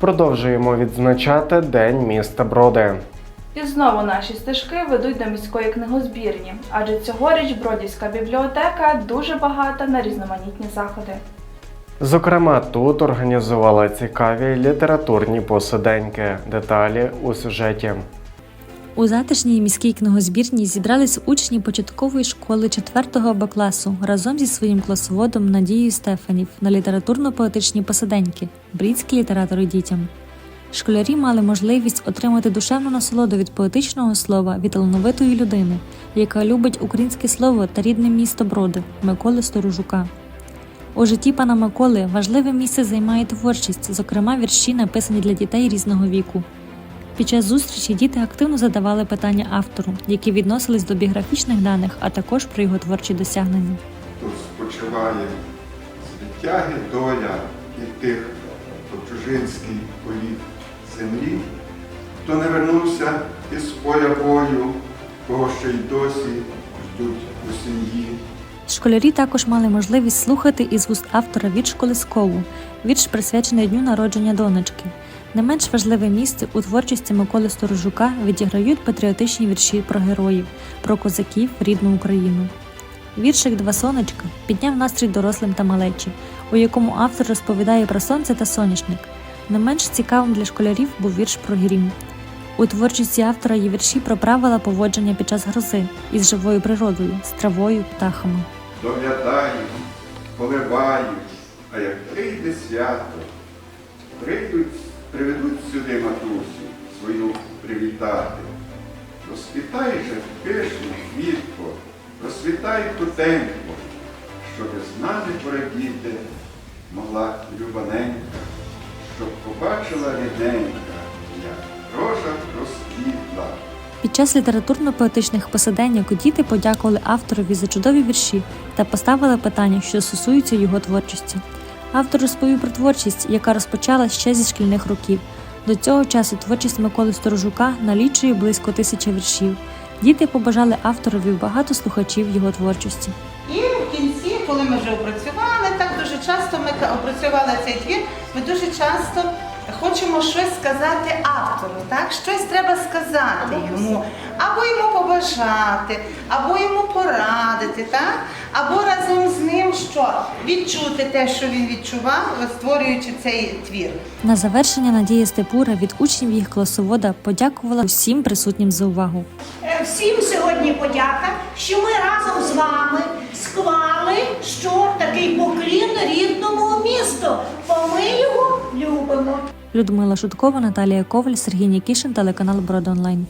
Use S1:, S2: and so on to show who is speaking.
S1: Продовжуємо відзначати День міста Броди.
S2: І знову наші стежки ведуть до міської книгозбірні, адже цьогоріч Бродівська бібліотека дуже багата на різноманітні заходи.
S1: Зокрема, тут організували цікаві літературні посиденьки. Деталі у сюжеті.
S3: У затишній міській книгозбірні зібрались учні початкової школи 4-го Б класу разом зі своїм класоводом Надією Стефанів на літературно-поетичні посиденьки Брідські літератори дітям. Школярі мали можливість отримати душевну насолоду від поетичного слова від талановитої людини, яка любить українське слово та рідне місто Броди Миколи Сторожука. У житті пана Миколи важливе місце займає творчість, зокрема вірші, написані для дітей різного віку. Під час зустрічі діти активно задавали питання автору, які відносились до біографічних даних, а також про його творчі досягнення.
S4: Тут спочиває з доля і тих, хто чужинський політ землі, хто не вернувся із поля бою, кого ще й досі ждуть у сім'ї.
S3: Школярі також мали можливість слухати із вуст автора вірш Колискову, вірш присвячений дню народження донечки. Не менш важливе місце у творчості Миколи Сторожука відіграють патріотичні вірші про героїв, про козаків рідну Україну. Віршик Два сонечка підняв настрій дорослим та малечі, у якому автор розповідає про сонце та соняшник. Не менш цікавим для школярів був вірш про грім. У творчості автора є вірші про правила поводження під час грози із живою природою, з травою, птахами.
S4: Доглядають, поливають, а як прийде свято, сюди матусю свою привітати. Розквітай же пишно, квітко, розцвітай тутенько, щоби з нами порадіти могла любаненька, щоб побачила рідненька, як рожа розквітла.
S3: Під час літературно-поетичних посиденьок діти подякували авторові за чудові вірші та поставили питання, що стосуються його творчості. Автор розповів про творчість, яка розпочала ще зі шкільних років. До цього часу творчість Миколи Сторожука налічує близько тисячі віршів. Діти побажали авторові багато слухачів його творчості.
S5: І в кінці, коли ми вже опрацювали, так дуже часто ми опрацювали цей твір, ми дуже часто хочемо щось сказати автору, так? Щось треба сказати йому, або йому побажати, або йому порадити, так? Або разом з ним що? Відчути те, що він відчував, створюючи цей твір.
S3: На завершення Надія Степура від учнів їх класовода подякувала усім присутнім за увагу.
S6: Е, Всім сьогодні подяка, що ми разом з вами склали що такий поклін рідному місту, бо ми його любимо.
S3: Людмила Шуткова, Наталія Коваль, Сергій Нікішин, телеканал Бродонлайн.